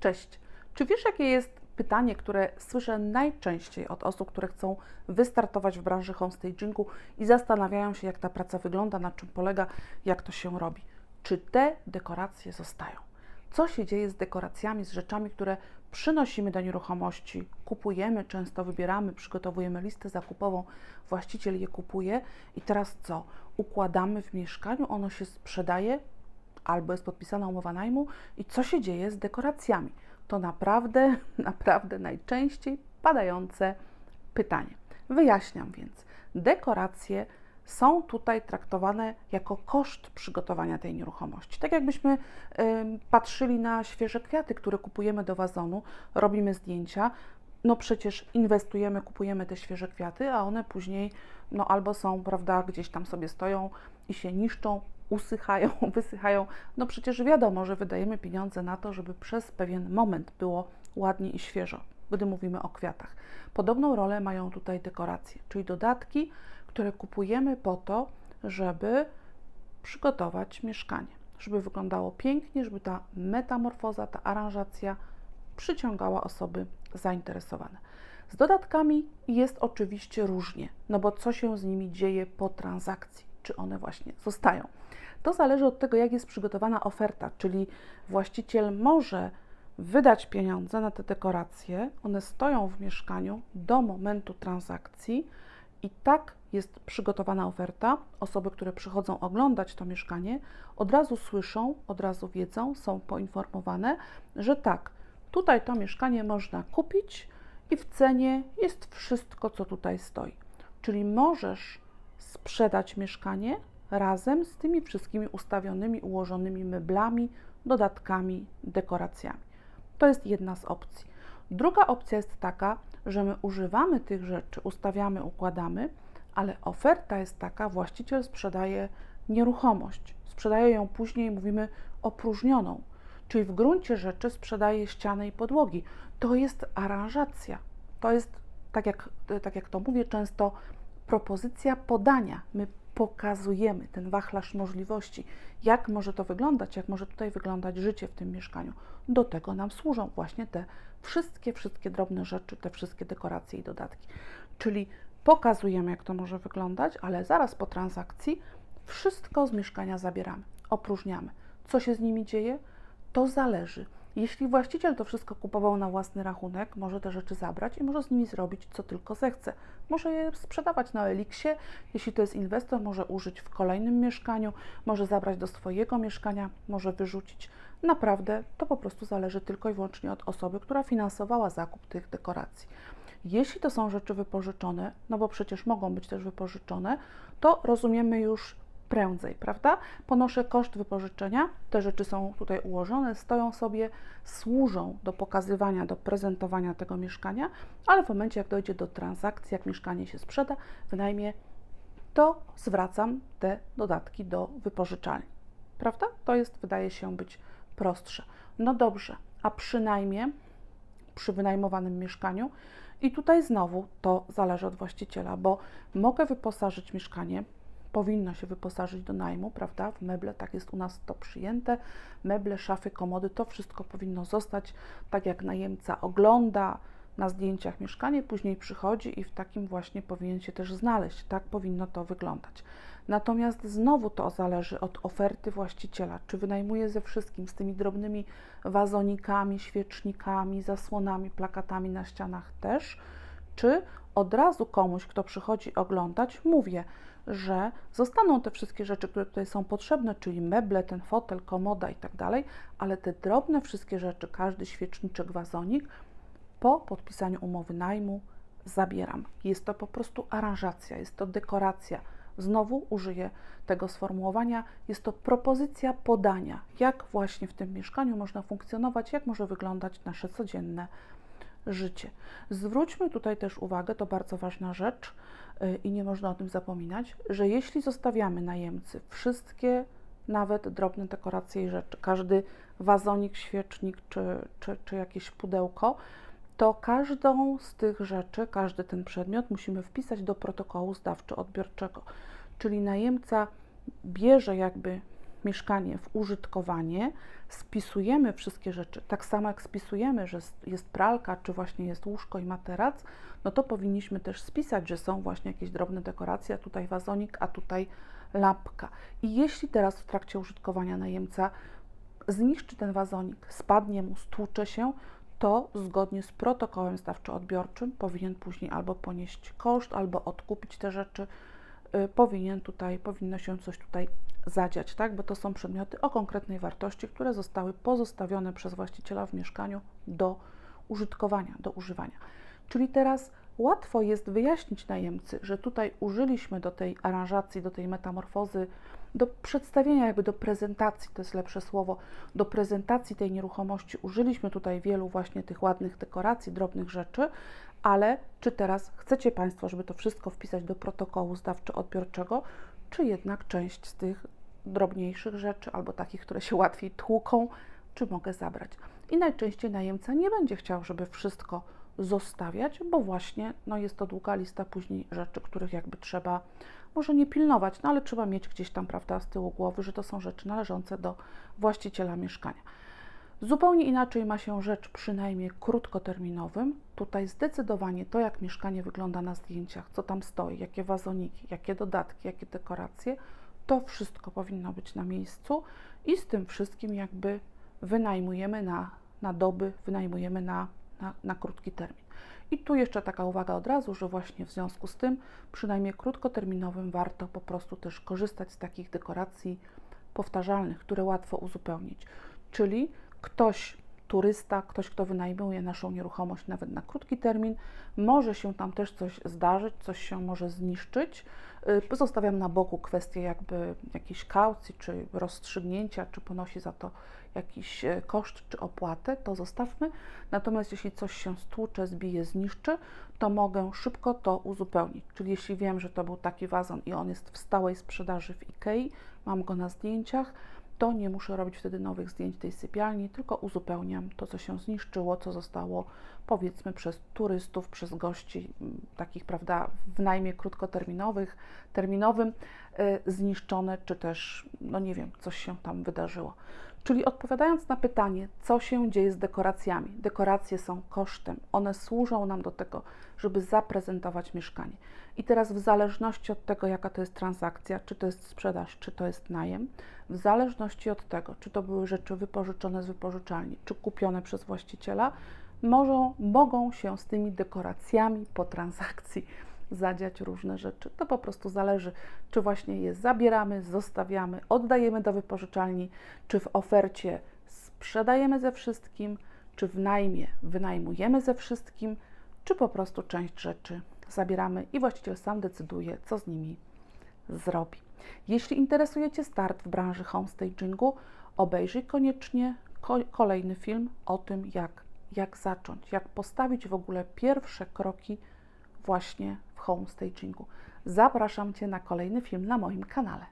Cześć. Czy wiesz, jakie jest pytanie, które słyszę najczęściej od osób, które chcą wystartować w branży homestagingu i zastanawiają się, jak ta praca wygląda, na czym polega, jak to się robi? Czy te dekoracje zostają? Co się dzieje z dekoracjami, z rzeczami, które przynosimy do nieruchomości, kupujemy, często wybieramy, przygotowujemy listę zakupową, właściciel je kupuje i teraz co? Układamy w mieszkaniu, ono się sprzedaje, albo jest podpisana umowa najmu i co się dzieje z dekoracjami? To naprawdę, naprawdę najczęściej padające pytanie. Wyjaśniam więc. Dekoracje są tutaj traktowane jako koszt przygotowania tej nieruchomości. Tak jakbyśmy patrzyli na świeże kwiaty, które kupujemy do wazonu, robimy zdjęcia, no przecież inwestujemy, kupujemy te świeże kwiaty, a one później no albo są, prawda, gdzieś tam sobie stoją i się niszczą, usychają, wysychają. No przecież wiadomo, że wydajemy pieniądze na to, żeby przez pewien moment było ładnie i świeżo, gdy mówimy o kwiatach. Podobną rolę mają tutaj dekoracje, czyli dodatki, które kupujemy po to, żeby przygotować mieszkanie, żeby wyglądało pięknie, żeby ta metamorfoza, ta aranżacja przyciągała osoby zainteresowane. Z dodatkami jest oczywiście różnie, no bo co się z nimi dzieje po transakcji, czy one właśnie zostają. To zależy od tego, jak jest przygotowana oferta, czyli właściciel może wydać pieniądze na te dekoracje, one stoją w mieszkaniu do momentu transakcji i tak jest przygotowana oferta. Osoby, które przychodzą oglądać to mieszkanie, od razu słyszą, od razu wiedzą, są poinformowane, że tak, tutaj to mieszkanie można kupić i w cenie jest wszystko, co tutaj stoi. Czyli możesz sprzedać mieszkanie razem z tymi wszystkimi ustawionymi, ułożonymi meblami, dodatkami, dekoracjami. To jest jedna z opcji. Druga opcja jest taka, że my używamy tych rzeczy, ustawiamy, układamy, ale oferta jest taka, właściciel sprzedaje nieruchomość. Sprzedaje ją później, mówimy, opróżnioną, czyli w gruncie rzeczy sprzedaje ściany i podłogi. To jest aranżacja. To jest, tak jak, tak jak to mówię często, propozycja podania. My pokazujemy ten wachlarz możliwości, jak może to wyglądać, jak może tutaj wyglądać życie w tym mieszkaniu. Do tego nam służą właśnie te wszystkie, wszystkie drobne rzeczy, te wszystkie dekoracje i dodatki. Czyli pokazujemy, jak to może wyglądać, ale zaraz po transakcji wszystko z mieszkania zabieramy, opróżniamy. Co się z nimi dzieje? To zależy. Jeśli właściciel to wszystko kupował na własny rachunek, może te rzeczy zabrać i może z nimi zrobić co tylko zechce. Może je sprzedawać na Eliksie, jeśli to jest inwestor, może użyć w kolejnym mieszkaniu, może zabrać do swojego mieszkania, może wyrzucić. Naprawdę to po prostu zależy tylko i wyłącznie od osoby, która finansowała zakup tych dekoracji. Jeśli to są rzeczy wypożyczone, no bo przecież mogą być też wypożyczone, to rozumiemy już prędzej, prawda? Ponoszę koszt wypożyczenia, te rzeczy są tutaj ułożone, stoją sobie, służą do pokazywania, do prezentowania tego mieszkania, ale w momencie, jak dojdzie do transakcji, jak mieszkanie się sprzeda, wynajmie, to zwracam te dodatki do wypożyczalni, prawda? To jest, wydaje się, być prostsze. No dobrze, a przynajmniej przy wynajmowanym mieszkaniu. I tutaj znowu to zależy od właściciela, bo mogę wyposażyć mieszkanie powinno się wyposażyć do najmu, prawda? W meble, tak jest u nas to przyjęte. Meble, szafy, komody, to wszystko powinno zostać tak jak najemca ogląda na zdjęciach mieszkanie, później przychodzi i w takim właśnie powinien się też znaleźć. Tak powinno to wyglądać. Natomiast znowu to zależy od oferty właściciela, czy wynajmuje ze wszystkim, z tymi drobnymi wazonikami, świecznikami, zasłonami, plakatami na ścianach też, czy od razu komuś, kto przychodzi oglądać, mówię, że zostaną te wszystkie rzeczy, które tutaj są potrzebne, czyli meble, ten fotel, komoda i tak dalej, ale te drobne wszystkie rzeczy, każdy świeczniczek, wazonik, po podpisaniu umowy najmu zabieram. Jest to po prostu aranżacja, jest to dekoracja. Znowu użyję tego sformułowania. Jest to propozycja podania, jak właśnie w tym mieszkaniu można funkcjonować, jak może wyglądać nasze codzienne życie. Zwróćmy tutaj też uwagę, to bardzo ważna rzecz y, i nie można o tym zapominać, że jeśli zostawiamy najemcy wszystkie, nawet drobne dekoracje i rzeczy, każdy wazonik, świecznik czy, czy, czy jakieś pudełko, to każdą z tych rzeczy, każdy ten przedmiot musimy wpisać do protokołu zdawczo-odbiorczego. Czyli najemca bierze jakby mieszkanie w użytkowanie, spisujemy wszystkie rzeczy, tak samo jak spisujemy, że jest pralka, czy właśnie jest łóżko i materac, no to powinniśmy też spisać, że są właśnie jakieś drobne dekoracje, a tutaj wazonik, a tutaj lampka. I jeśli teraz w trakcie użytkowania najemca zniszczy ten wazonik, spadnie mu, stłucze się, to zgodnie z protokołem stawczo-odbiorczym powinien później albo ponieść koszt, albo odkupić te rzeczy. Y, Powinien tutaj, powinno się coś tutaj zadziać, tak? Bo to są przedmioty o konkretnej wartości, które zostały pozostawione przez właściciela w mieszkaniu do użytkowania, do używania. Czyli teraz łatwo jest wyjaśnić najemcy, że tutaj użyliśmy do tej aranżacji, do tej metamorfozy, do przedstawienia, jakby do prezentacji, to jest lepsze słowo, do prezentacji tej nieruchomości użyliśmy tutaj wielu właśnie tych ładnych dekoracji, drobnych rzeczy, ale czy teraz chcecie Państwo, żeby to wszystko wpisać do protokołu zdawczo-odbiorczego, czy jednak część z tych drobniejszych rzeczy albo takich, które się łatwiej tłuką, czy mogę zabrać? I najczęściej najemca nie będzie chciał, żeby wszystko zostawiać, bo właśnie no jest to długa lista później rzeczy, których jakby trzeba może nie pilnować, no ale trzeba mieć gdzieś tam, prawda, z tyłu głowy, że to są rzeczy należące do właściciela mieszkania. Zupełnie inaczej ma się rzecz przy najmie krótkoterminowym. Tutaj zdecydowanie to, jak mieszkanie wygląda na zdjęciach, co tam stoi, jakie wazoniki, jakie dodatki, jakie dekoracje, to wszystko powinno być na miejscu i z tym wszystkim jakby wynajmujemy na, na doby, wynajmujemy na, na, na krótki termin. I tu jeszcze taka uwaga od razu, że właśnie w związku z tym, przynajmniej krótkoterminowym, warto po prostu też korzystać z takich dekoracji powtarzalnych, które łatwo uzupełnić. Czyli ktoś, turysta, ktoś, kto wynajmuje naszą nieruchomość nawet na krótki termin, może się tam też coś zdarzyć, coś się może zniszczyć. Y, Pozostawiam na boku kwestię jakby jakiejś kaucji, czy rozstrzygnięcia, czy ponosi za to jakiś e, koszt czy opłatę, to zostawmy. Natomiast jeśli coś się stłucze, zbije, zniszczy, to mogę szybko to uzupełnić. Czyli jeśli wiem, że to był taki wazon i on jest w stałej sprzedaży w Ikei, mam go na zdjęciach, to nie muszę robić wtedy nowych zdjęć tej sypialni, tylko uzupełniam to, co się zniszczyło, co zostało powiedzmy przez turystów, przez gości m, takich, prawda, w najmie krótkoterminowych, terminowym y, zniszczone, czy też, no nie wiem, coś się tam wydarzyło. Czyli odpowiadając na pytanie, co się dzieje z dekoracjami? Dekoracje są kosztem, one służą nam do tego, żeby zaprezentować mieszkanie. I teraz, w zależności od tego, jaka to jest transakcja, czy to jest sprzedaż, czy to jest najem, w zależności od tego, czy to były rzeczy wypożyczone z wypożyczalni, czy kupione przez właściciela, mogą, mogą się z tymi dekoracjami po transakcji zadziać różne rzeczy. To po prostu zależy, czy właśnie je zabieramy, zostawiamy, oddajemy do wypożyczalni, czy w ofercie sprzedajemy ze wszystkim, czy w najmie wynajmujemy ze wszystkim, czy po prostu część rzeczy zabieramy i właściciel sam decyduje, co z nimi zrobi. Jeśli interesuje Cię start w branży homestagingu, obejrzyj koniecznie ko- kolejny film o tym, jak, jak zacząć, jak postawić w ogóle pierwsze kroki właśnie w homestagingu. Zapraszam Cię na kolejny film na moim kanale.